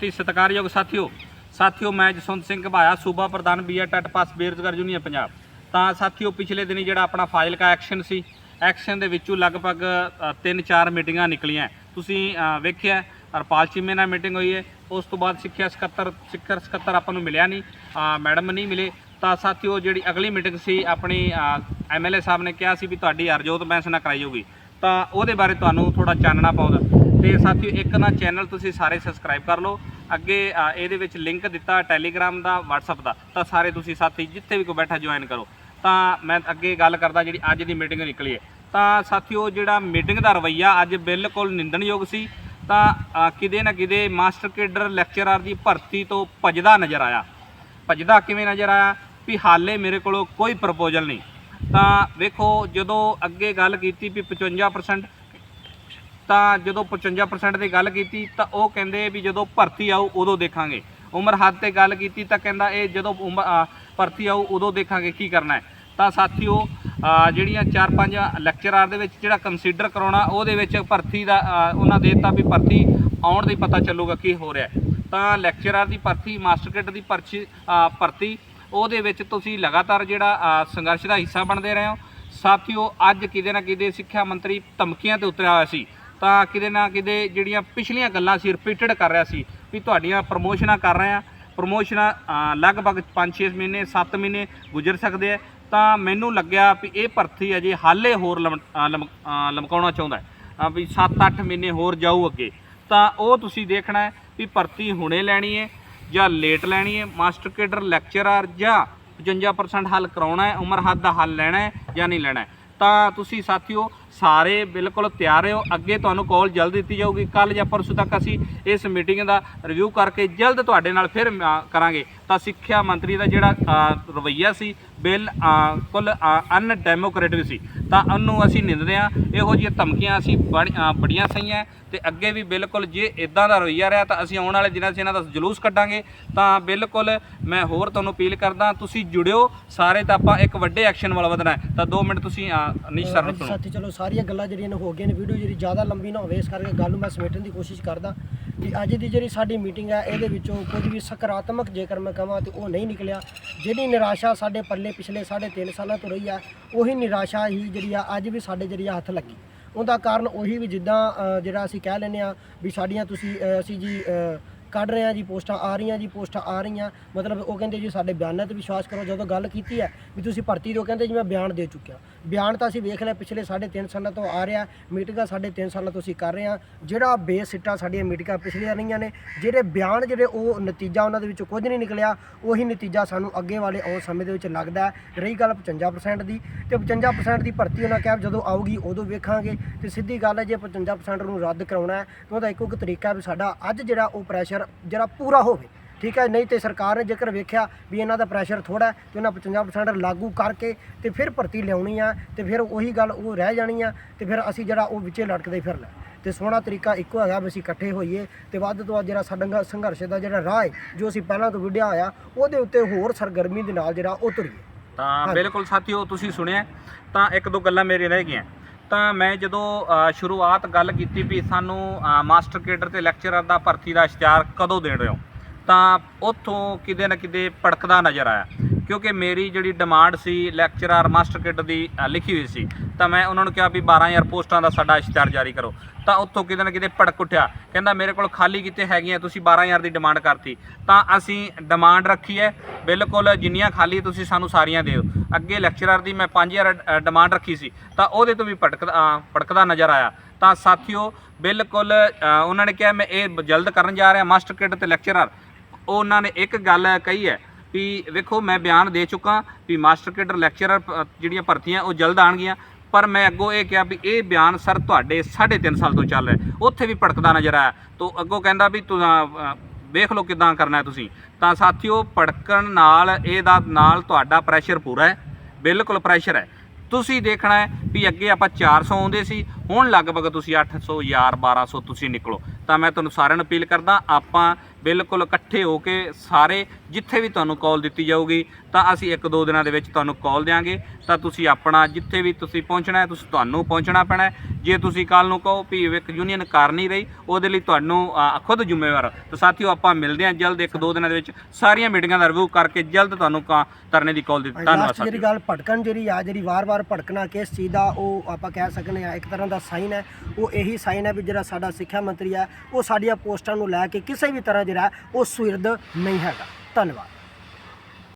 ਤੇ ਸਤਿਕਾਰਯੋਗ ਸਾਥੀਓ ਸਾਥੀਓ ਮੈਂ ਜਸਵੰਤ ਸਿੰਘ ਘਬਾਇਆ, ਸੂਬਾ ਪ੍ਰਧਾਨ ਬੀਆ ਟੱਟ ਪਾਸ ਬੇਰੁਜ਼ਗਾਰ ਯੂਨੀਅਨ ਪੰਜਾਬ। ਤਾਂ ਸਾਥੀਓ, ਪਿਛਲੇ ਦਿਨੀ ਜਿਹੜਾ ਆਪਣਾ ਫਾਈਲ ਕਾ ਐਕਸ਼ਨ ਸੀ, ਐਕਸ਼ਨ ਦੇ ਵਿੱਚੋਂ ਲਗਭਗ 3-4 ਮੀਟਿੰਗਾਂ ਨਿਕਲੀਆਂ ਤੁਸੀਂ ਵੇਖਿਆ ਹਰਪਾਲ ਚੀਮੇ ਨਾਲ ਮੀਟਿੰਗ ਹੋਈ ਹੈ ਉਸ ਤੋਂ ਬਾਅਦ ਸਿੱਖਿਆ ਸਕੱਤਰ, ਸਿੱਖਰ ਸਕੱਤਰ ਆਪਾਂ ਨੂੰ ਮਿਲਿਆ ਨਹੀਂ ਮੈਡਮ ਨਹੀਂ ਮਿਲੇ। ਤਾਂ ਸਾਥੀਓ, ਜਿਹੜੀ ਅਗਲੀ ਮੀਟਿੰਗ ਸੀ, ਆਪਣੀ ਐਮਐਲਏ ਸਾਹਿਬ ਨੇ ਕਿਹਾ ਸੀ ਵੀ ਤੁਹਾਡੀ ਹਰਜੋਤ ਬੈਂਸ ਨਾਲ ਕਰਾਈ ਜਾਊਗੀ। ਤਾਂ ਉਹਦੇ ਬਾਰੇ ਤੁਹਾਨੂੰ ਥੋੜਾ ਚਾਨਣਾ ਪਾਉਂਦਾ। ਤੇ ਸਾਥੀਓ ਇੱਕ ਨਾ ਚੈਨਲ ਤੁਸੀਂ ਸਾਰੇ ਸਬਸਕ੍ਰਾਈਬ ਕਰ ਲਓ। ਅੱਗੇ ਇਹਦੇ ਵਿੱਚ ਲਿੰਕ ਦਿੱਤਾ, ਟੈਲੀਗ੍ਰਾਮ ਦਾ, WhatsApp ਦਾ। ਤਾਂ ਸਾਰੇ ਤੁਸੀਂ ਸਾਥੀ ਜਿੱਥੇ ਵੀ ਕੋਈ ਬੈਠਾ ਜੁਆਇਨ ਕਰੋ। ਤਾਂ ਮੈਂ ਅੱਗੇ ਗੱਲ ਕਰਦਾ ਜਿਹੜੀ ਅੱਜ ਦੀ ਮੀਟਿੰਗ ਨਿਕਲੀ ਹੈ। ਤਾਂ ਸਾਥੀਓ ਜਿਹੜਾ ਮੀਟਿੰਗ ਦਾ ਰਵੱਈਆ ਅੱਜ ਬਿਲਕੁਲ ਨਿੰਦਣਯੋਗ ਸੀ। ਤਾਂ ਕਿਤੇ ਨਾ ਕਿਤੇ ਮਾਸਟਰ ਕੇਡਰ ਲੈਕਚਰਰ ਦੀ ਭਰਤੀ ਤੋਂ ਭੱਜਦਾ ਨਜ਼ਰ ਆਇਆ। ਭੱਜਦਾ ਕਿਵੇਂ ਨਜ਼ਰ ਆਇਆ? ਵੀ ਹਾਲੇ ਮੇਰੇ ਕੋਲ ਕੋਈ ਪ੍ਰਪੋਜ਼ਲ ਨਹੀਂ। ਤਾਂ ਵੇਖੋ, ਜਦੋਂ ਅੱਗੇ ਗੱਲ ਕੀਤੀ ਵੀ 55% ਤਾਂ ਜਦੋਂ 55% ਦੀ ਗੱਲ ਕੀਤੀ ਤਾਂ ਉਹ ਕਹਿੰਦੇ ਵੀ ਜਦੋਂ ਭਰਤੀ ਆਊ ਉਦੋਂ ਦੇਖਾਂਗੇ। ਉਮਰ ਹੱਦ ਤੇ ਗੱਲ ਕੀਤੀ ਤਾਂ ਕਹਿੰਦਾ ਇਹ ਜਦੋਂ ਉਮ- ਭਰਤੀ ਆਊ ਉਦੋਂ ਦੇਖਾਂਗੇ ਕੀ ਕਰਨਾ ਹੈ। ਤਾਂ ਸਾਥੀਓ ਜਿਹੜੀਆਂ 4-5 ਲੈਕਚਰਾਰ ਦੇ ਵਿੱਚ ਜਿਹੜਾ ਕੰਸੀਡਰ ਕਰਾਉਣਾ, ਉਹਦੇ ਵਿੱਚ ਭਰਤੀ ਦਾ ਉਹਨਾਂ ਦੇ ਦਿੱਤਾ ਵੀ ਭਰਤੀ ਆਉਣ ਦੀ ਪਤਾ ਚੱਲੂਗਾ ਕੀ ਹੋ ਰਿਹਾ ਹੈ। ਤਾਂ ਲੈਕਚਰਾਰ ਦੀ ਭਰਤੀ ਮਾਸਟਰ ਕੇਡਰ ਦੀ ਪਰਚੀ ਭਰਤੀ, ਉਹਦੇ ਵਿੱਚ ਤੁਸੀਂ ਲਗਾਤਾਰ ਜਿਹੜਾ ਸੰਘਰਸ਼ ਦਾ ਹਿੱਸਾ ਬਣਦੇ ਰਹੇ ਹੋ। ਸਾਥੀਓ, ਅੱਜ ਕਿਤੇ ਨਾ ਕਿਤੇ ਸਿੱਖਿਆ ਮੰਤਰੀ ਧਮਕੀਆਂ ਤੇ ਉਤਰਿਆ ਹੋਇਆ ਸੀ। ਤਾਂ ਕਿਤੇ ਨਾ ਕਿਤੇ ਜਿਹੜੀਆਂ ਪਿਛਲੀਆਂ ਗੱਲਾਂ ਸੀ ਰਿਪੀਟਡ ਕਰ ਰਿਹਾ ਸੀ ਵੀ ਤੁਹਾਡੀਆਂ ਪ੍ਰਮੋਸ਼ਨਾਂ ਕਰ ਰਹੇ ਆ। ਪ੍ਰਮੋਸ਼ਨਾਂ ਲਗਭਗ 5-6 ਮਹੀਨੇ 7 ਮਹੀਨੇ ਗੁਜ਼ਰ ਸਕਦੇ ਆ। ਤਾਂ ਮੈਨੂੰ ਲੱਗਿਆ ਵੀ ਇਹ ਭਰਤੀ ਅਜੇ ਹਾਲੇ ਹੋਰ ਲਮ- ਲਮ- ਲਮਕਾਉਣਾ ਚਾਹੁੰਦਾ ਹੈ। ਵੀ 7-8 ਮਹੀਨੇ ਹੋਰ ਜਾਊ ਅੱਗੇ। ਤਾਂ ਉਹ ਤੁਸੀਂ ਦੇਖਣਾ ਹੈ ਵੀ ਭਰਤੀ ਹੁਣੇ ਲੈਣੀ ਹੈ ਜਾਂ ਲੇਟ ਲੈਣੀ ਹੈ। ਮਾਸਟਰ ਕੇਡਰ ਲੈਕਚਰਰ ਜਾਂ 55% ਹੱਲ ਕਰਾਉਣਾ ਹੈ, ਉਮਰ ਹੱਦ ਦਾ ਹੱਲ ਲੈਣਾ ਹੈ ਜਾਂ ਨਹੀਂ ਲੈਣਾ ਤਾਂ ਤੁਸੀਂ ਸਾਥੀਓ ਸਾਰੇ ਬਿਲਕੁਲ ਤਿਆਰ ਹੋ। ਅੱਗੇ ਤੁਹਾਨੂੰ ਕਾਲ ਜਲਦ ਦਿੱਤੀ ਜਾਊਗੀ। ਕੱਲ ਜਾਂ ਪਰਸੋਂ ਤੱਕ ਅਸੀਂ ਇਸ ਮੀਟਿੰਗ ਦਾ ਰਿਵਿਊ ਕਰਕੇ ਜਲਦ ਤੁਹਾਡੇ ਨਾਲ ਫਿਰ ਕਰਾਂਗੇ। ਤਾਂ ਸਿੱਖਿਆ ਮੰਤਰੀ ਦਾ ਜਿਹੜਾ ਰਵੱਈਆ ਸੀ ਬਿੱਲ ਕੁੱਲ ਅਨ ਡੈਮੋਕ੍ਰੇਟਿਕ ਸੀ। ਤਾਂ ਉਹਨੂੰ ਅਸੀਂ ਨਿੰਦਦੇ ਹਾਂ। ਇਹੋ ਜਿਹੀਆਂ ਧਮਕੀਆਂ ਅਸੀਂ ਬੜੀਆਂ ਸਹੀਆਂ ਤੇ ਅੱਗੇ ਵੀ ਬਿਲਕੁਲ ਜੇ ਇਦਾਂ ਦਾ ਰਵੱਈਆ ਰਿਹਾ ਤਾਂ ਅਸੀਂ ਆਉਣ ਵਾਲੇ ਦਿਨਾਂ 'ਚ ਇਹਨਾਂ ਦਾ ਜਲੂਸ ਕੱਢਾਂਗੇ। ਤਾਂ ਬਿਲਕੁਲ ਮੈਂ ਹੋਰ ਤੁਹਾਨੂੰ ਅਪੀਲ ਕਰਦਾ ਤੁਸੀਂ ਜੁੜਿਓ। ਸਾਰੇ ਤਾਂ ਆਪਾਂ ਇੱਕ ਵੱਡੇ ਐਕਸ਼ਨ ਵੱਲ ਵਧਣਾ ਤਾਂ 2 ਮਿੰਟ ਤੁਸੀਂ ਨਿਸ਼ ਸਰ ਨੂੰ ਹਾਂਜੀ ਸੁਣੋ। ਸਾਥੀ ਚਲੋ ਸਾਰੀਆਂ ਗੱਲਾਂ ਜਿਹੜੀਆਂ ਨੇ ਹੋ ਗਈਆਂ ਨੇ ਵੀਡੀਓ ਜਿਹੜੀ ਜ਼ਿਆਦਾ ਲੰਬੀ ਨਾ ਹੋਵੇ ਇਸ ਕਰਕੇ ਗੱਲ ਨੂੰ ਮੈਂ ਸਮੇਟਣ ਦੀ ਕੋਸ਼ਿਸ਼ ਕਰਦਾ। ਕਿ ਅੱਜ ਦੀ ਜਿਹੜੀ ਸਾਡੀ ਮੀਟਿੰਗ ਹੈ, ਇਹਦੇ ਵਿੱਚੋਂ ਕੁਝ ਵੀ ਸਕਾਰਾਤਮਕ ਜੇਕਰ ਮੈਂ ਕਹਾਂ ਤੇ ਉਹ ਨਹੀਂ ਨਿਕਲਿਆ। ਜਿਹੜੀ ਨਿਰਾਸ਼ਾ ਸਾਡੇ ਪੱਲੇ ਪਿਛਲੇ 3.5 ਸਾਲਾਂ ਤੋਂ ਰਹੀ ਆ ਉਹੀ ਨਿਰਾਸ਼ਾ ਹੀ ਜਿਹੜੀ ਆ ਅੱਜ ਵੀ ਸਾਡੇ ਜਿਹੜੀ ਆ ਹੱਥ ਲੱਗੀ। ਉਹਦਾ ਕਾਰਨ ਉਹੀ ਵੀ ਜਿੱਦਾਂ ਜਿਹੜਾ ਅਸੀਂ ਕਹਿ ਲੈਂਦੇ ਆ ਵੀ ਸਾਡੀਆਂ ਤੁਸੀਂ ਅਸੀਂ ਜੀ ਕੱਢ ਰਹੇ ਆ ਜੀ, ਪੋਸਟਾਂ ਆ ਰਹੀਆਂ ਜੀ, ਪੋਸਟਾਂ ਆ ਰਹੀਆਂ। ਮਤਲਬ ਉਹ ਕਹਿੰਦੇ ਜੀ, ਸਾਡੇ ਬਿਆਨਾਂ ਤੇ ਵਿਸ਼ਵਾਸ ਕਰੋ, ਜਦੋਂ ਗੱਲ ਕੀਤੀ ਹੈ ਵੀ ਤੁਸੀਂ ਭਰਤੀ ਦਿਓ, ਕਹਿੰਦੇ ਜੀ, ਮੈਂ ਬਿਆਨ ਦੇ ਚੁੱਕਿਆ। ਬਿਆਨ ਤਾਂ ਅਸੀਂ ਵੇਖ ਲਿਆ ਪਿਛਲੇ 3.5 ਸਾਲਾਂ ਤੋਂ ਆ ਰਿਹਾ, ਮੀਟਿੰਗਾਂ 3.5 ਸਾਲਾਂ ਤੋਂ ਅਸੀਂ ਕਰ ਰਹੇ ਹਾਂ। ਜਿਹੜਾ ਬੇਸ ਸਾਡੀਆਂ ਮੀਟਿੰਗਾਂ ਪਿਛਲੀਆਂ ਰਹੀਆਂ ਨੇ, ਜਿਹੜੇ ਬਿਆਨ ਜਿਹੜੇ ਉਹ ਨਤੀਜਾ ਉਹਨਾਂ ਦੇ ਵਿੱਚੋਂ ਕੁਝ ਨਹੀਂ ਨਿਕਲਿਆ, ਉਹੀ ਨਤੀਜਾ ਸਾਨੂੰ ਅੱਗੇ ਵਾਲੇ ਆਉਣ ਸਮੇਂ ਦੇ ਵਿੱਚ ਲੱਗਦਾ ਰਹੀ ਗੱਲ 55% ਦੀ, ਤੇ 55% ਦੀ ਭਰਤੀ ਉਹਨਾਂ ਕਿਹਾ, ਜਦੋਂ ਆਊਗੀ ਉਦੋਂ ਵੇਖਾਂਗੇ। ਤੇ ਸਿੱਧੀ ਗੱਲ ਹੈ, ਜੇ 55% ਨੂੰ ਰੱਦ ਕਰਾਉਣਾ ਹੈ, ਤਾਂ ਉਹਦਾ ਇੱਕੋ ਇੱਕ ਤਰੀਕਾ ਵੀ ਸਾਡਾ ਅੱਜ ਜਿਹੜਾ ਉਹ ਪ੍ਰੈਸ਼ਰ ਜਿਹੜਾ ਪੂਰਾ ਹੋਵੇ ਠੀਕ ਹੈ? ਨਹੀਂ ਤੇ ਸਰਕਾਰ ਨੇ ਜੇਕਰ ਵੇਖਿਆ ਵੀ ਇਹਨਾਂ ਦਾ ਪ੍ਰੈਸ਼ਰ ਥੋੜਾ ਤੇ ਉਹਨਾਂ 55% ਲਾਗੂ ਕਰਕੇ ਤੇ ਫਿਰ ਭਰਤੀ ਲਿਆਉਣੀ ਆ ਤੇ ਫਿਰ ਉਹੀ ਗੱਲ ਉਹ ਰਹਿ ਜਾਣੀ ਆ ਤੇ ਫਿਰ ਅਸੀਂ ਜਿਹੜਾ ਉਹ ਵਿੱਚੇ ਲਟਕਦੇ ਫਿਰ ਲੈ ਤੇ ਸੋਹਣਾ ਤਰੀਕਾ ਇੱਕੋ ਹੈਗਾ ਵੀ ਅਸੀਂ ਇਕੱਠੇ ਹੋਈਏ ਤੇ ਵੱਧ ਤੋਂ ਵੱਧ ਜਿਹੜਾ ਸਾਡਾ ਸੰਘਰਸ਼ ਦਾ ਜਿਹੜਾ ਰਾਹ ਹੈ ਜੋ ਅਸੀਂ ਪਹਿਲਾਂ ਤੋਂ ਵਿੱਢਿਆ ਹੋਇਆ ਉਹਦੇ ਉੱਤੇ ਹੋਰ ਸਰਗਰਮੀ ਦੇ ਨਾਲ ਜਿਹੜਾ ਉਹ ਤੁਰੀਏ। ਤਾਂ। ਬਿਲਕੁਲ ਸਾਥੀਓ ਤੁਸੀਂ ਸੁਣਿਆ ਤਾਂ ਇੱਕ ਦੋ ਗੱਲਾਂ ਮੇਰੀਆਂ ਰਹਿ ਗਈਆਂ। ਤਾਂ ਮੈਂ ਜਦੋਂ ਸ਼ੁਰੂਆਤ ਗੱਲ ਕੀਤੀ ਵੀ ਸਾਨੂੰ ਮਾਸਟਰ ਕੇਡਰ ਤੇ ਲੈਕਚਰਰ ਦਾ ਭਰਤੀ ਦਾ ਇਸ਼ਤਿਹਾਰ ਕਦੋਂ ਦੇਣ ਰਹੇ ਹੋ, ਤਾਂ ਉੱਥੋਂ ਕਿਤੇ ਨਾ ਕਿਤੇ ਭੜਕਦਾ ਨਜ਼ਰ ਆਇਆ। ਕਿਉਂਕਿ ਮੇਰੀ ਜਿਹੜੀ ਡਿਮਾਂਡ ਸੀ ਲੈਕਚਰਰ ਮਾਸਟਰ ਕੇਡਰ ਦੀ ਲਿਖੀ ਹੋਈ ਸੀ ਤਾਂ ਮੈਂ ਉਹਨਾਂ ਨੂੰ ਕਿਹਾ ਵੀ 12000 ਪੋਸਟਾਂ ਦਾ ਸਾਡਾ ਇਸ਼ਤਿਹਾਰ ਜਾਰੀ ਕਰੋ। ਤਾਂ ਉੱਥੋਂ ਕਿਤੇ ਨਾ ਕਿਤੇ ਭੜਕ ਉੱਠਿਆ। ਕਹਿੰਦਾ ਮੇਰੇ ਕੋਲ ਖਾਲੀ ਕਿਤੇ ਹੈਗੀਆਂ ਤੁਸੀਂ 12000 ਦੀ ਡਿਮਾਂਡ ਕਰਤੀ। ਤਾਂ ਅਸੀਂ ਡਿਮਾਂਡ ਰੱਖੀ ਹੈ। ਬਿਲਕੁਲ ਜਿੰਨੀਆਂ ਖਾਲੀ ਤੁਸੀਂ ਸਾਨੂੰ ਸਾਰੀਆਂ ਦਿਓ। ਅੱਗੇ ਲੈਕਚਰਰ ਦੀ ਮੈਂ 5000 ਅ, ਡਿਮਾਂਡ ਰੱਖੀ ਸੀ। ਤਾਂ ਉਹਦੇ ਤੋਂ ਵੀ ਭਟਕਦਾ ਭੜਕਦਾ ਨਜ਼ਰ ਆਇਆ। ਤਾਂ ਸਾਥੀਓ ਬਿਲਕੁਲ ਉਹਨਾਂ ਨੇ ਕਿਹਾ ਮੈਂ ਇਹ ਜਲਦ ਕਰਨ ਜਾ ਰਿਹਾ ਮਾਸਟਰ ਕਿਡ ਤੇ ਲੈਕਚਰਰ ਉਹਨਾਂ ਨੇ ਇੱਕ ਗੱਲ ਕਹੀ ਹੈ ਵੀ ਵੇਖੋ, ਮੈਂ ਬਿਆਨ ਦੇ ਚੁੱਕਾ ਵੀ ਮਾਸਟਰ ਕੇਡਰ ਲੈਕਚਰਰ ਜਿਹੜੀਆਂ ਭਰਤੀਆਂ, ਉਹ ਜਲਦ ਆਣਗੀਆਂ। ਪਰ ਮੈਂ ਅੱਗੋਂ ਇਹ ਕਿਹਾ ਵੀ ਇਹ ਬਿਆਨ ਸਰ ਤੁਹਾਡੇ 3.5 ਸਾਲ ਤੋਂ ਚੱਲ ਰਿਹਾ ਉੱਥੇ ਵੀ ਭੜਕਦਾ ਨਜ਼ਰ ਆਇਆ। ਤੋਂ ਅੱਗੋਂ ਕਹਿੰਦਾ ਵੀ ਤੂੰ ਵੇਖ ਲਓ ਕਿਦਾਂ ਕਰਨਾ ਤੁਸੀਂ। ਤਾਂ ਸਾਥੀਓ, ਭੜਕਣ ਨਾਲ, ਇਹਦਾ ਨਾਲ ਤੁਹਾਡਾ ਪ੍ਰੈਸ਼ਰ ਪੂਰਾ ਹੈ। ਬਿਲਕੁਲ ਪ੍ਰੈਸ਼ਰ ਹੈ। ਤੁਸੀਂ ਦੇਖਣਾ ਹੈ ਵੀ ਅੱਗੇ ਆਪਾਂ 400 ਆਉਂਦੇ ਸੀ। ਹੁਣ ਲਗਭਗ ਤੁਸੀਂ 800 ਯਾਰ 1200 ਤੁਸੀਂ ਨਿਕਲੋ। ਤਾਂ ਮੈਂ ਤੁਹਾਨੂੰ ਸਾਰਿਆਂ ਨੂੰ ਅਪੀਲ ਕਰਦਾ, ਆਪਾਂ ਬਿਲਕੁਲ ਇਕੱਠੇ ਹੋ ਕੇ ਸਾਰੇ ਜਿੱਥੇ ਵੀ ਤੁਹਾਨੂੰ ਕਾਲ ਦਿੱਤੀ ਜਾਊਗੀ ਤਾਂ ਅਸੀਂ ਇੱਕ ਦੋ ਦਿਨਾਂ ਦੇ ਵਿੱਚ ਤੁਹਾਨੂੰ ਕਾਲ ਦੇਵਾਂਗੇ ਤਾਂ ਤੁਸੀਂ ਆਪਣਾ ਜਿੱਥੇ ਵੀ ਤੁਸੀਂ ਪਹੁੰਚਣਾ ਹੈ ਤੁਸੀਂ ਤੁਹਾਨੂੰ ਪਹੁੰਚਣਾ ਪੈਣਾ। ਜੇ ਤੁਸੀਂ ਕੱਲ ਨੂੰ ਕਹੋ ਵੀ ਇੱਕ ਯੂਨੀਅਨ ਕਰ ਨਹੀਂ ਰਹੀ ਉਹਦੇ ਲਈ ਤੁਹਾਨੂੰ ਖੁਦ ਜ਼ਿੰਮੇਵਾਰ। ਤਾਂ ਸਾਥੀਓ ਆਪਾਂ ਮਿਲਦੇ ਹਾਂ ਜਲਦ ਇੱਕ ਦੋ ਦਿਨਾਂ ਦੇ ਵਿੱਚ ਸਾਰੀਆਂ ਮੀਟਿੰਗਾਂ ਦਾ ਰਿਵਿਊ ਕਰਕੇ ਜਲਦ ਤੁਹਾਨੂੰ ਕਾਂ ਧਰਨੇ ਦੀ ਕਾਲ ਦਿੱਤੀ ਧੰਨਵਾਦ ਲਾਸਟ ਜਿਹੜੀ ਸਾਥੀਓ ਗੱਲ ਭਟਕਣ ਜਿਹੜੀ ਆ ਜਿਹੜੀ ਵਾਰ-ਵਾਰ ਭਟਕਣਾ ਕਿਸ ਚੀਜ਼ ਦਾ ਉਹ ਆਪਾਂ ਕਹਿ ਸਕਨੇ ਆ ਇੱਕ ਤਰ੍ਹਾਂ ਦਾ ਸਾਈਨ ਹੈ ਉਹ ਇਹੀ ਸਾਈਨ ਹੈ ਵੀ ਜਿਹੜਾ ਸਾਡਾ ਸਿੱਖਿਆ ਮੰਤਰੀ ਹੈ ਉਹ ਸਾਡੀਆਂ ਪੋਸਟਾਂ ਨੂੰ ਲੈ ਕੇ ਕਿਸੇ ਵੀ ਤਰ੍ਹਾਂ ਜਿਹੜਾ ਉਹ ਸੁਹਿਰਦ ਨਹੀਂ ਹੈਗਾ। ਧੰਨਵਾਦ।